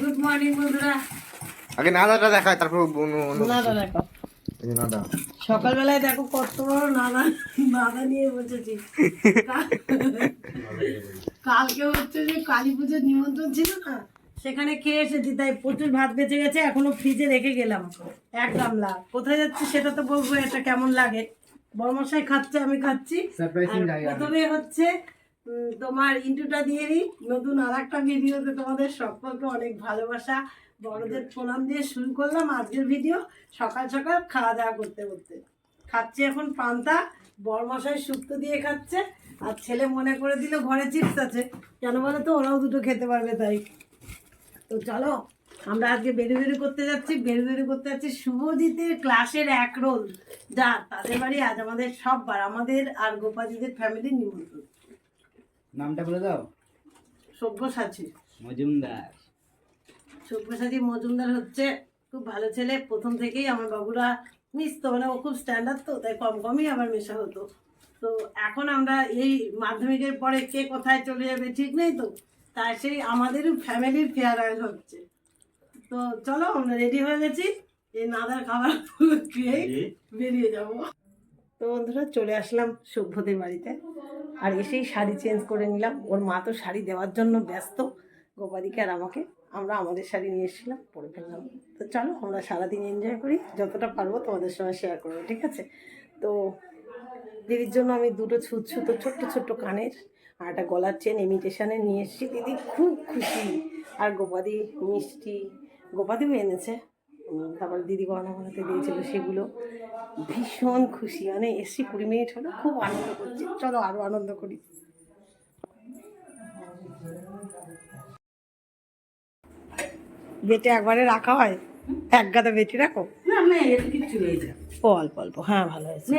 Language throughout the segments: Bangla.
গুড মর্নিং বন্ধুরা। আগে নাদাটা দেখায় তারপর অন্য- অন্য নাদা দেখো। নাদা সকালবেলায় দেখো কত বড় নাদা নাদা নিয়ে বসেছি। কালকে হচ্ছে যে কালী পুজোর নিমন্ত্রণ ছিল না সেখানে খেয়ে এসেছি তাই প্রচুর ভাত বেঁচে গেছে এখনও ফ্রিজে রেখে গেলাম। এক গামলা। কোথায় যাচ্ছে সেটা তো বলব এটা কেমন লাগে? বড়মশাই খাচ্ছে আমি খাচ্ছি। প্রথমে হচ্ছে তোমার ইন্টুটা দিয়ে দিই। নতুন আর একটা ভিডিওতে তোমাদের সকলকে অনেক ভালোবাসা। বড়দের প্রণাম দিয়ে শুরু করলাম আজকের ভিডিও। সকাল সকাল খাওয়া দাওয়া করতে করতে। খাচ্ছে এখন পান্তা, বরমশাই শুক্তো দিয়ে খাচ্ছে। আর ছেলে মনে করে দিল ঘরে চিপস আছে। কেন বলো তো ওরাও দুটো খেতে পারবে তাই। তো চলো, আমরা আজকে বেরু বেরু করতে যাচ্ছি। বেরু বেরু করতে যাচ্ছি শুভজিতের ক্লাসের এক রোল। যা তাদের বাড়ি আজ আমাদের সববার, আমাদের আর গোপাজিদের ফ্যামিলির নিমন্ত্রণ। নামটা বলে দাও। সব্যসাচী। মজুমদার। সব্যসাচী মজুমদার হচ্ছে খুব ভালো ছেলে। প্রথম থেকেই আমার বাবুরা মিশতো মানে ও খুব স্ট্যান্ডার্ড তো তাই কম কমই আবার মেশা হতো। তো এখন আমরা এই মাধ্যমিকের পরে কে কোথায় চলে যাবে ঠিক নেই তো তাই সেই আমাদেরও ফ্যামিলির ফেয়ারওয়েল হচ্ছে। তো চলো আমরা রেডি হয়ে গেছি। এই নাদার খাবার খেয়েই বেরিয়ে যাব। তো বন্ধুরা চলে আসলাম সভ্যদের বাড়িতে। আর এসেই শাড়ি চেঞ্জ করে নিলাম। ওর মা তো শাড়ি দেওয়ার জন্য ব্যস্ত। গোপাদিকে আর আমাকে, আমরা আমাদের শাড়ি নিয়ে এসেছিলাম, পরে ফেললাম। তো চলো, আমরা সারাদিন এনজয় করি। যতটা পারব তোমাদের সঙ্গে শেয়ার করব, ঠিক আছে? তো দিদির জন্য আমি দুটো ছুট ছোট্ট ছোট্ট কানের আর একটা গলার চেন ইমিটেশনে নিয়ে এসেছি। দিদি খুব খুশি। আর গোপাদি মিষ্টি, গোপাদিও এনেছে। তারপর দিদি গহনা বানাতে দিয়েছিল সেগুলো। ভীষণ খুশি। মানে এসছি কুড়ি মিনিট হলো খুব আনন্দ করছি। চলো আরও আনন্দ করি। বেটে একবারে রাখা হয়? এক গাদা বেটি রাখো? ও অল্প অল্প। হ্যাঁ ভালো হয়েছে।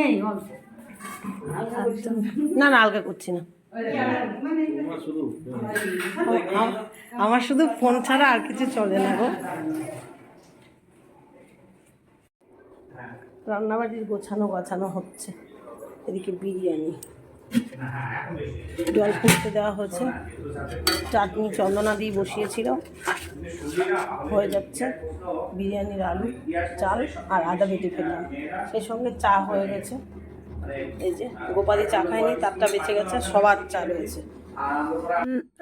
না। না আলগা করছি না। ও, আমার শুধু ফোন ছাড়া আর কিছু চলে না গো। রান্নাবাড়ির গোছানো গোছানো হচ্ছে। এদিকে বিরিয়ানি। জল ফুটতে দেওয়া হয়েছে। চাটনি চন্দনা দিয়ে বসিয়েছিল। হয়ে যাচ্ছে বিরিয়ানির আলু, চাল আর আদা বেটে ফেললাম। সেই সঙ্গে চা হয়ে গেছে। এই যে গোপালি চা খায়নি, তারটা বেঁচে গেছে, সবার চা রয়েছে।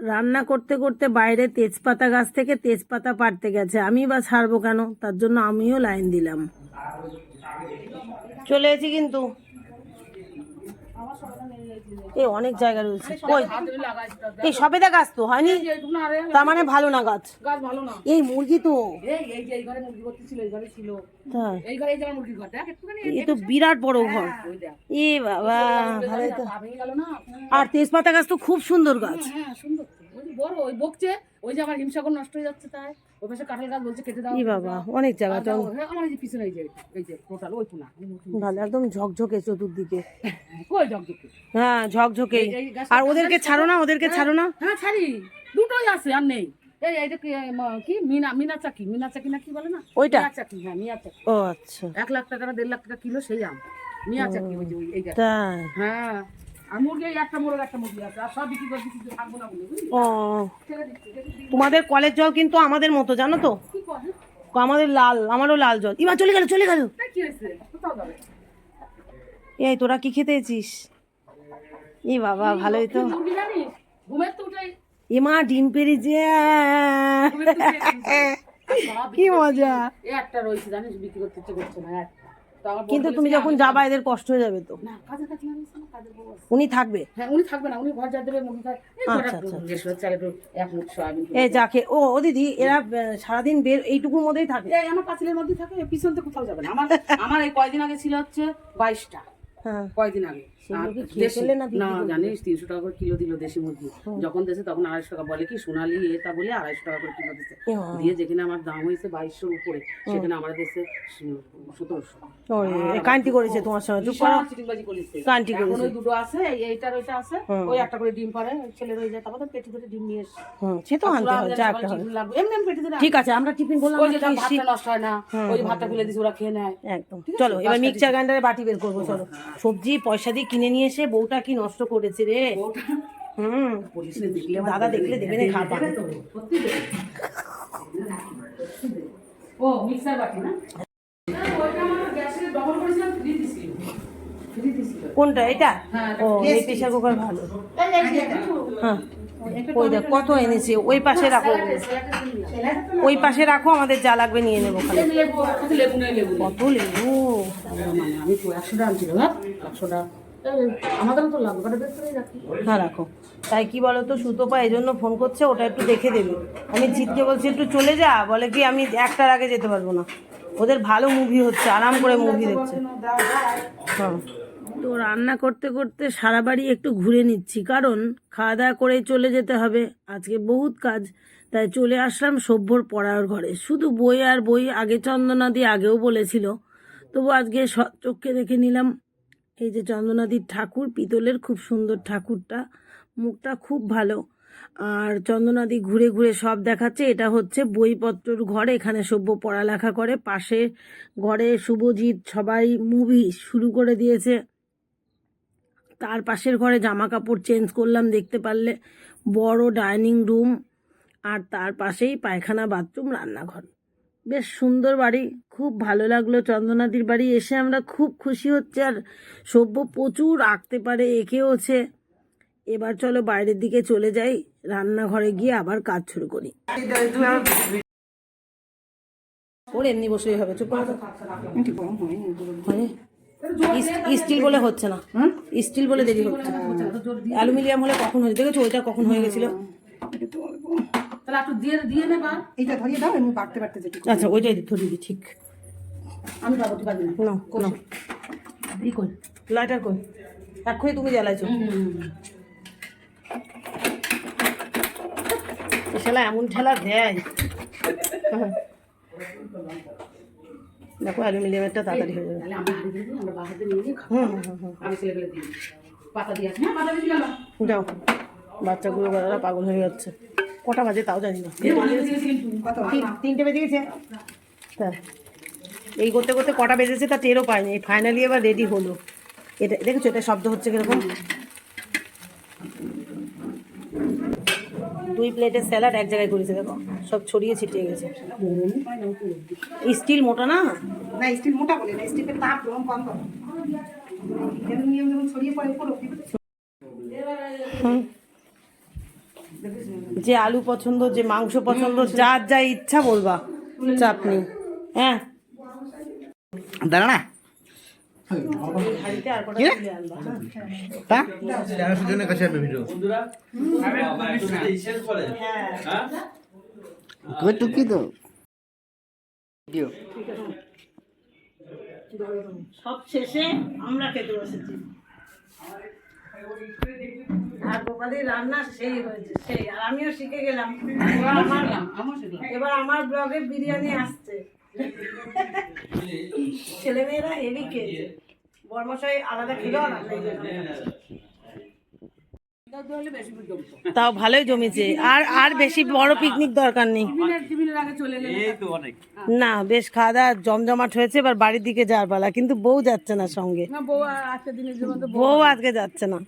রান্না করতে করতে বাইরে তেজপাতা গাছ থেকে তেজপাতা পাড়তে গেছে। আমি বা ছাড়বো কেন? তার জন্য আমিও লাইন দিলাম। চলে এসেছি কিন্তু। এই অনেক জায়গা রয়েছে। ওই এই সবেদা গাছ তো হয়নি? তার মানে ভালো না গাছ। গাছ ভালো না। এই মুরগি তো। এ তো বিরাট বড় ঘর। এ বাবা তো আর তেজপাতা গাছ তো খুব সুন্দর গাছ। হ্যাঁ সুন্দর। তো। ওই বকছে ওই যে আমার হিমসাগর নষ্ট হয়ে যাচ্ছে তাই। ওই পাশে কাঁঠাল গাছ বলছে কেটে দাও বাবা অনেক জায়গা। হ্যাঁ, আমার এই যে পিছনে এই যে এই যে টোটাল ওই কোনা ভালো একদম ঝকঝকে চতুর্দিকে। কই জগজগে হ্যাঁ ঝকঝকে। আর ওদেরকে ছাড়ো না ওদেরকে ছাড়ো না। হ্যাঁ ছাড়ি। দুটোই আছে আর নেই। এই এইটা কি কি? মিনা মিনা চাকি মিনা চাকি না কি বলে না? ওইটা? চাকি হ্যাঁ মিয়া চাকি। ও আচ্ছা। এক লাখ টাকা দেড় লাখ টাকা কিলো সেই আম। মিয়া চাকি ওই যে এই হ্যাঁ। ও। তোমাদের কলের জল কিন্তু আমাদের মতো জানো তো? আমাদের লাল আমারও লাল জল। এবার চলে গেল চলে গেল। এই তোরা কি খেতে এছিস ই বাবা ভালোই তো। এমা ডিম পেরেছে। কি মজা। একটা রয়েছে জানিস বিক্রি করতে ইচ্ছে করছে না কিন্তু তুমি যখন যাবা এদের কষ্ট হয়ে যাবে তো। উনি থাকবে? হ্যাঁ উনি থাকবে না উনি ঘর যা দেবে এই আচ্ছা, আচ্ছা। যাকে ও ও দিদি এরা সারাদিন বের এইটুকুর মধ্যেই থাকে? এই আমার পাঁচিলের মধ্যে থাকে পিছন তো কোথাও যাবে না। আমার আমার এই কয়দিন আগে ছিল হচ্ছে বাইশটা। কয়দিন আগে? না? জানিস তিনশো টাকা করে কিলো দিল দেশি মুরগি। যখন দেশে তখন আড়াইশো টাকা বলে কি সোনালি এটা বলে আড়াইশো টাকা করে কিলো দিচ্ছে দিয়ে যেখানে আমার দাম হয়েছে বাইশশোর উপরে সেখানে আমার দেশে সতেরোশো। করেছে তোমার সঙ্গে করেছে। কান্টি করেছে। ওই দুটো আছে এইটার ওইটা আছে ওই একটা করে ডিম পারে যায় তারপর পেটি ডিম নিয়ে এসে। সে তো আনতে হয় যা একটা হয়। এমনি এমনি পেটি ঠিক আছে আমরা টিফিন করলাম ওই যে। ভাতটা নষ্ট হয় না ওই ভাতটা ফেলে দিছি ওরা খেয়ে নেয়। একদম। চলো এবার মিক্সচার গ্রাইন্ডারে বাটি বের করব চলো। সবজি পয়সা দিয়ে কিনে নিয়ে এসে বউটা কি নষ্ট করেছে রে? হুম। দাদা দেখলে দেবে না খাবার। ও মিক্সার বাটি না? কোনটা? এটা? হ্যাঁ, ও প্রেশার কুকার ভালো। হ্যাঁ। কত এনেছে ওই পাশে রাখো। ওই পাশে রাখো আমাদের যা লাগবে নিয়ে নেব। কত লেবু মানে আমি হ্যাঁ? হ্যাঁ রাখো। তাই কি বলো তো সুতোপা এই জন্য ফোন করছে ওটা একটু দেখে দেবে। আমি জিতকে বলছি একটু চলে যা বলে কি আমি একটার আগে যেতে পারব না? ওদের ভালো মুভি হচ্ছে আরাম করে মুভি দেখছে। হ্যাঁ। তো রান্না করতে করতে সারা বাড়ি একটু ঘুরে নিচ্ছি। কারণ খাওয়া দাওয়া করে চলে যেতে হবে। আজকে বহুত কাজ, তাই চলে আসলাম সভ্যর পড়ার ঘরে। শুধু বই আর বই আগে চন্দনাদি আগেও বলেছিল। তবু আজকে স- চোখে দেখে নিলাম। এই যে চন্দনাদির ঠাকুর, পিতলের খুব সুন্দর ঠাকুরটা। মুখটা খুব ভালো। আর চন্দনাদি ঘুরে ঘুরে সব দেখাচ্ছে। এটা হচ্ছে বইপত্রর ঘর। এখানে সভ্য পড়ালেখা করে। পাশে ঘরে শুভজিৎ সবাই মুভি শুরু করে দিয়েছে। তার পাশের ঘরে জামা কাপড় চেঞ্জ করলাম দেখতে পারলে। বড় ডাইনিং রুম আর তার পাশেই পায়খানা বাথরুম রান্নাঘর। বেশ সুন্দর বাড়ি খুব ভালো লাগল চন্দনাদির বাড়ি। এসে আমরা খুব খুশি হচ্ছে আর সভ্য প্রচুর আঁকতে পারে এঁকেওছে এবার চলো বাইরের দিকে চলে যাই রান্নাঘরে গিয়ে আবার কাজ শুরু করি। ওর এমনি বসলেই হবে চুপ করে স্টিল বলে হচ্ছে না। স্টিল বলে দেরি হচ্ছে। অ্যালুমিনিয়াম হলে কখন হয়েছে? দেখেছ ওইটা কখন হয়ে গেছিল? আচ্ছা ওইটাই ধরিয়ে দিই ঠিক। আমি পাবো তুই পারবি না। না না। ই লাইটার কই এক্ষুনি তুমি জ্বালাইছো। এ শালা এমন ঠেলা দেয়। দেখো অ্যালুমিনিয়ামেরটা তাড়াতাড়ি হয়ে যাবে। তাহলে আমরা হাড়ি দিয়ে দিই, আমরা বাহাতে নিয়ে নিই হুম যাও বাচ্চাগুলো বেড়ারা পাগল হয়ে যাচ্ছে। কটা বাজে তাও জানি না। তিন- তিনটে বেজে গেছে হ্যাঁ এই করতে করতে কটা বেজেছে তা টেরও পাইনি। ফাইনালি এবার রেডি হলো। এটা দেখেছ এটা শব্দ হচ্ছে কীরকম? দুই প্লেটের স্যালাড এক জায়গায় করেছে দেখো। সব ছড়িয়ে ছিটিয়ে গেছে। স্টিল মোটা না? না স্টিল মোটা বলে না স্টিলের তাপ গরম কম করো অ্যালুমিনিয়াম যখন ছড়িয়ে পড়ে উপর যে আলু পছন্দ যে মাংস পছন্দ যা যা ইচ্ছা বলবা। চাপ নেই হ্যাঁ। দাঁড়া না। সব শেষে আমরা খেতে বসেছি। আর গোপালের রান্না সেই হয়েছে, সেই। আর আমিও শিখে গেলাম। এবার আমার আমার এবার আমার ব্লগে বিরিয়ানি আসছে। ছেলেমেয়েরা হেভি খেয়েছে। বর্মশাই আলাদা খেলো আর তাও ভালোই জমেছে। আর আর বেশি বড় পিকনিক দরকার নেই। টিফিনের আগে চলে গেলে না বেশ খাওয়া দাওয়া জমজমাট হয়েছে এবার বাড়ির দিকে যাওয়ার পালা। কিন্তু বউ যাচ্ছে না সঙ্গে। বউ আজকে বউ যাচ্ছে না।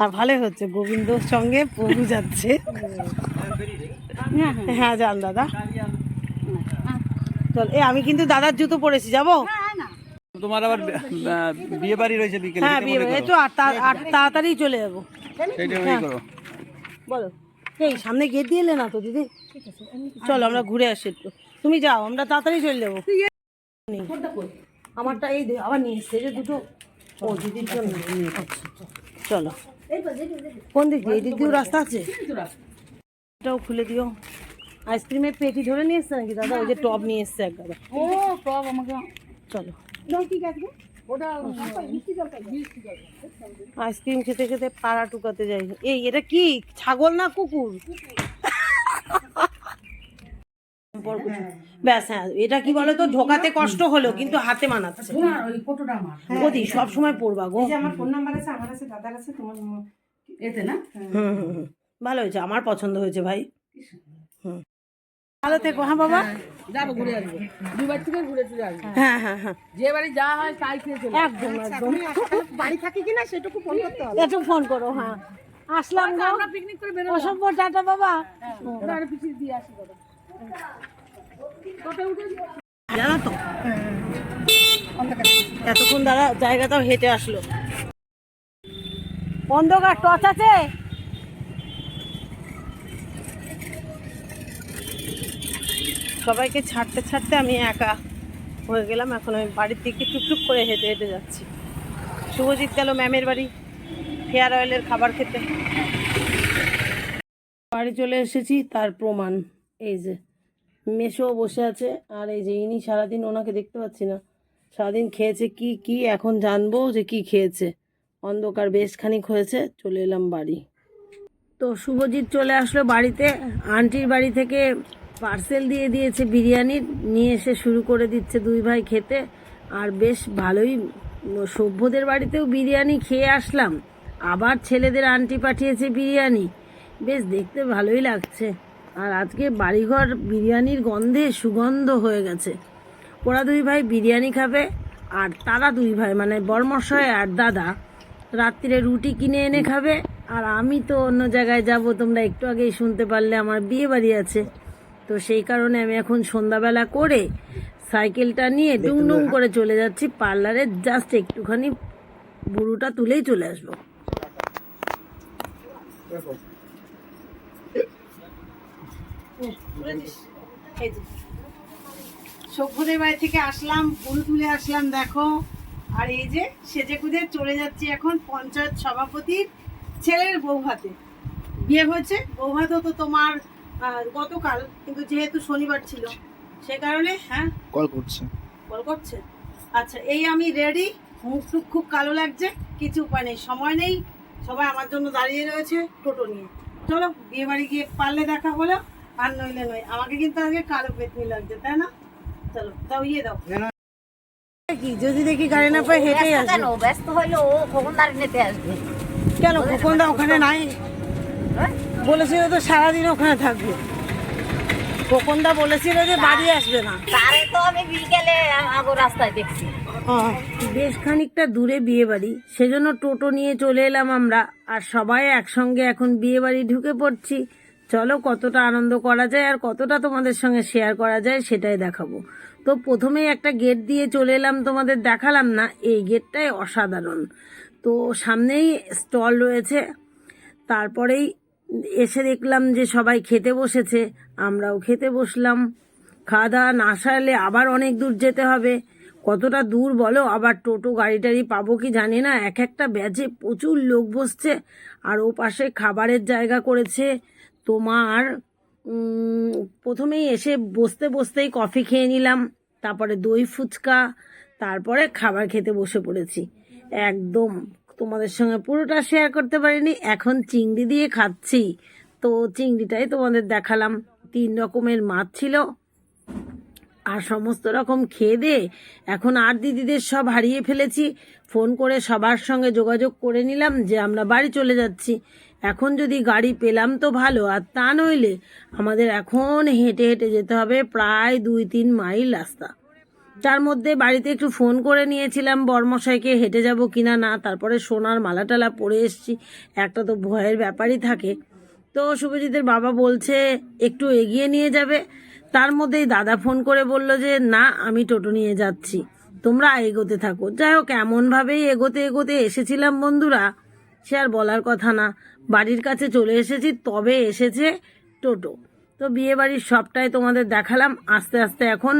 আর ভালোই হচ্ছে গোবিন্দর সঙ্গে প্রভু যাচ্ছে। হ্যাঁ যান দাদা। চল এ আমি কিন্তু দাদার জুতো পরেছি যাব? তোমার আবার বিয়ে বাড়ি রয়েছে বিকেলে। হ্যাঁ বিয়ে এই তো আর তাড়াতাড়ি চলে যাব। হ্যাঁ। করো। বলো। এই সামনে গেট দিয়ে এলে না তো দিদি? চলো আমরা ঘুরে আসি একটু। তুমি যাও আমরা তাড়াতাড়ি চলে যাব। আমারটা এই আবার নিয়ে এসছে। যে দুটো ও দিদির জন্য। চলো। কোন দিক দিয়ে? দিক দিয়েও রাস্তা আছে? এটাও খুলে দিও। আইসক্রিমের পেটি ধরে নিয়ে এসছে নাকি দাদা? ওই যে টপ নিয়ে এসছে এক দাদা ও সব আমাকে চলো। আইসক্রিম খেতে খেতে পাড়া টুকাতে যাই। এই এটা কি? ছাগল না কুকুর? ব্যাস হ্যাঁ এটা কি বলো তো ঢোকাতে কষ্ট হলো কিন্তু হাতে মানাচ্ছে। ওদি সব সময় পড়বা গো। আমার ফোন নাম্বার আছে আমার আছে দাদার আছে তোমার এতে না? হুম হুম হুম। ভালো হয়েছে আমার পছন্দ হয়েছে ভাই। ভালো থেকো হ্যাঁ বাবা? যাব ঘুরে আসব। দুবার থেকে ঘুরে চলে আসব। হ্যাঁ হ্যাঁ হ্যাঁ যে বাড়ি যা হয় তাই খেয়ে চলে একদম একদম। বাড়ি থাকি কিনা সেটুকু ফোন করতে হবে। একটু ফোন করো হ্যাঁ। আসলাম গো। আমরা পিকনিক করে বেরোলাম। অসভ্য টাটা বাবা। ওরা আরে পিছিয়ে দিয়ে আসি দাদা তোকে উঠে জানো তো? এতক্ষণ দ্বারা জায়গাটাও হেঁটে আসলো। অন্ধকার টর্চ আছে? সবাইকে ছাড়তে ছাড়তে আমি একা হয়ে গেলাম। এখন আমি বাড়ির দিকে টুকটুক করে হেঁটে হেঁটে যাচ্ছি। শুভজিৎ গেল ম্যামের বাড়ি ফেয়ার অয়েলের খাবার খেতে। বাড়ি চলে এসেছি, তার প্রমাণ। এই যে মেশো বসে আছে, আর এই যে ইনি সারাদিন ওনাকে দেখতে পাচ্ছি না। সারাদিন খেয়েছে কি কি, এখন জানব যে কি খেয়েছে। অন্ধকার বেশ খানিক হয়েছে, চলে এলাম বাড়ি। তো শুভজিৎ চলে আসলো বাড়িতে। আন্টির বাড়ি থেকে পার্সেল দিয়ে দিয়েছে বিরিয়ানির নিয়ে এসে শুরু করে দিচ্ছে দুই ভাই খেতে। আর বেশ ভালোই, সভ্যদের বাড়িতেও বিরিয়ানি খেয়ে আসলাম। আবার ছেলেদের আন্টি পাঠিয়েছে বিরিয়ানি। বেশ দেখতে ভালোই লাগছে। আর আজকে বাড়িঘর বিরিয়ানির গন্ধে সুগন্ধ হয়ে গেছে। ওরা দুই ভাই বিরিয়ানি খাবে, আর তারা দুই ভাই মানে বর্মশয় আর দাদা রাত্রিরে রুটি কিনে এনে খাবে। আর আমি তো অন্য জায়গায় যাব, তোমরা একটু আগেই শুনতে পারলে আমার বিয়ে বাড়ি আছে। তো সেই কারণে আমি এখন সন্ধ্যাবেলা করে সাইকেলটা নিয়ে ডুং করে চলে যাচ্ছি পার্লারে। জাস্ট একটুখানি বুড়োটা তুলেই চলে আসব। সভ্যদের বাড়ি থেকে আসলাম গরু তুলে আসলাম দেখো। আর এই যে সেজে গুজে চলে যাচ্ছি এখন পঞ্চায়েত সভাপতির ছেলের বউ হাতে বিয়ে হয়েছে? বউ হাত তো তোমার গতকাল কিন্তু যেহেতু শনিবার ছিল সে কারণে হ্যাঁ? কল করছে। কল করছে। আচ্ছা এই আমি রেডি মুখ টুক খুব কালো লাগছে কিছু উপায় নেই সময় নেই সবাই আমার জন্য দাঁড়িয়ে রয়েছে টোটো নিয়ে। চলো বিয়ে বাড়ি গিয়ে পারলে দেখা হলো আর নইলে নয়। আমাকে কিন্তু আজকে কালো পেতনি লাগছে তাই না? চলো দাও ইয়ে দাও। কি যদি দেখি গাড়ি না পাই হেঁটেই আসবে। ব্যস্ত হইল ও নিতে আসবে। কেন খোকনদা ওখানে নাই? বলেছিল তো সারাদিন ওখানে থাকবে। খোকনদা বলেছিল যে বাড়ি আসবে না। তারে তো আমি বিকেলে আগো রাস্তায় দেখছি। বেশ খানিকটা দূরে বিয়ে বাড়ি সেজন্য টোটো নিয়ে চলে এলাম আমরা আর সবাই একসঙ্গে এখন বিয়ে বাড়ি ঢুকে পড়ছি। চলো কতটা আনন্দ করা যায় আর কতটা তোমাদের সঙ্গে শেয়ার করা যায় সেটাই দেখাবো। তো প্রথমেই একটা গেট দিয়ে চলে এলাম তোমাদের দেখালাম না এই গেটটাই অসাধারণ। তো সামনেই স্টল রয়েছে তারপরেই এসে দেখলাম যে সবাই খেতে বসেছে, আমরাও খেতে বসলাম। খাওয়া দাওয়া না সারলে আবার অনেক দূর যেতে হবে। কতটা দূর বলো, আবার টোটো গাড়ি টাড়ি পাবো কি জানি না। এক একটা ব্যাচে প্রচুর লোক বসছে, আর ও পাশে খাবারের জায়গা করেছে। তোমার প্রথমেই এসে বসতে বসতেই কফি খেয়ে নিলাম, তারপরে দই ফুচকা, তারপরে খাবার খেতে বসে পড়েছি। একদম তোমাদের সঙ্গে পুরোটা শেয়ার করতে পারিনি। এখন চিংড়ি দিয়ে খাচ্ছি। তো চিংড়িটাই তোমাদের দেখালাম। তিন রকমের মাছ ছিল আর সমস্ত রকম খেয়ে দে এখন আর দিদিদের সব হারিয়ে ফেলেছি। ফোন করে সবার সঙ্গে যোগাযোগ করে নিলাম যে আমরা বাড়ি চলে যাচ্ছি। এখন যদি গাড়ি পেলাম তো ভালো, আর তা নইলে আমাদের এখন হেঁটে হেঁটে যেতে হবে প্রায় দুই তিন মাইল রাস্তা। তার মধ্যে বাড়িতে একটু ফোন করে নিয়েছিলাম, বর্মশাইকে হেঁটে যাব কিনা না, তারপরে সোনার মালা টালা পরে এসছি। একটা তো ভয়ের ব্যাপারই থাকে। তো শুভজিতের বাবা বলছে, একটু এগিয়ে নিয়ে যাবে। তার মধ্যেই দাদা ফোন করে বলল যে, না, আমি টোটো নিয়ে যাচ্ছি। তোমরা এগোতে থাকো। যাই হোক, এমনভাবেই এগোতে এগোতে এসেছিলাম বন্ধুরা। সে আর বলার কথা না। বাড়ির কাছে চলে এসেছি, তবে এসেছে টোটো। তো বিয়ে বাড়ির সবটাই তোমাদের দেখালাম। আস্তে আস্তে এখন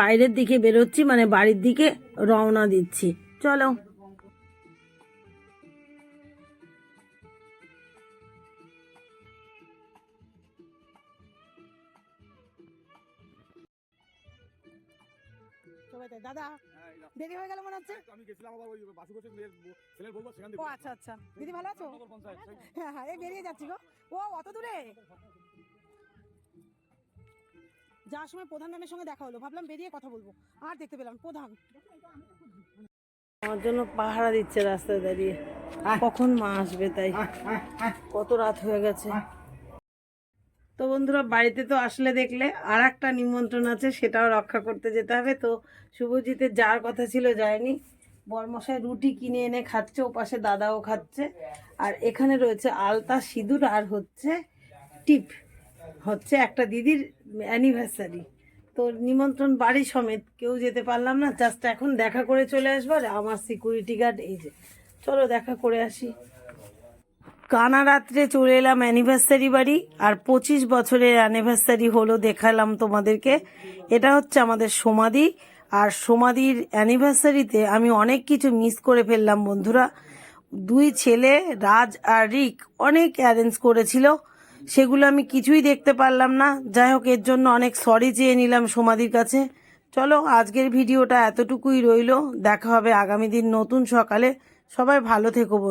বাইরের দিকে বেরোচ্ছি মানে বাড়ির দিকে রওনা দিচ্ছি। চলো। দাদা দেরি হয়ে গেল মনে হচ্ছে? আমি গেছিলাম আবার ওই বাসু গোছের মেয়ের ছেলের বউ সেখান ও আচ্ছা আচ্ছা। দিদি ভালো আছো? হ্যাঁ হ্যাঁ এই বেরিয়ে যাচ্ছি গো। ও অত দূরে? যাওয়ার সময় প্রধান ম্যামের সঙ্গে দেখা হলো। ভাবলাম বেরিয়ে কথা বলব। আর দেখতে পেলাম প্রধান। আমার জন্য পাহারা দিচ্ছে রাস্তায় দাঁড়িয়ে। কখন মা আসবে তাই? কত রাত হয়ে গেছে। তো বন্ধুরা বাড়িতে তো আসলে দেখলে আর একটা নিমন্ত্রণ আছে সেটাও রক্ষা করতে যেতে হবে। তো শুভজিতের যার কথা ছিল যায়নি। বরমশাই রুটি কিনে এনে খাচ্ছে ও পাশে দাদাও খাচ্ছে। আর এখানে রয়েছে আলতা সিঁদুর আর হচ্ছে টিপ। হচ্ছে একটা দিদির অ্যানিভার্সারি তো নিমন্ত্রণ বাড়ি সমেত কেউ যেতে পারলাম না জাস্ট এখন দেখা করে চলে আসব আর আমার সিকিউরিটি গার্ড এই যে। চলো দেখা করে আসি। কানা রাত্রে চলে এলাম অ্যানিভার্সারি বাড়ি আর পঁচিশ বছরের অ্যানিভার্সারি হলো দেখালাম তোমাদেরকে। এটা হচ্ছে আমাদের সমাধি আর সমাধির অ্যানিভার্সারিতে আমি অনেক কিছু মিস করে ফেললাম বন্ধুরা। দুই ছেলে, রাজ আর রিক অনেক অ্যারেঞ্জ করেছিল। সেগুলো আমি কিছুই দেখতে পারলাম না। যাই হোক, এর জন্য অনেক সরি চেয়ে নিলাম সমাধির কাছে। চলো, আজকের ভিডিওটা এতটুকুই রইল। দেখা হবে আগামী দিন নতুন সকালে। সবাই ভালো থেকো বন্ধু।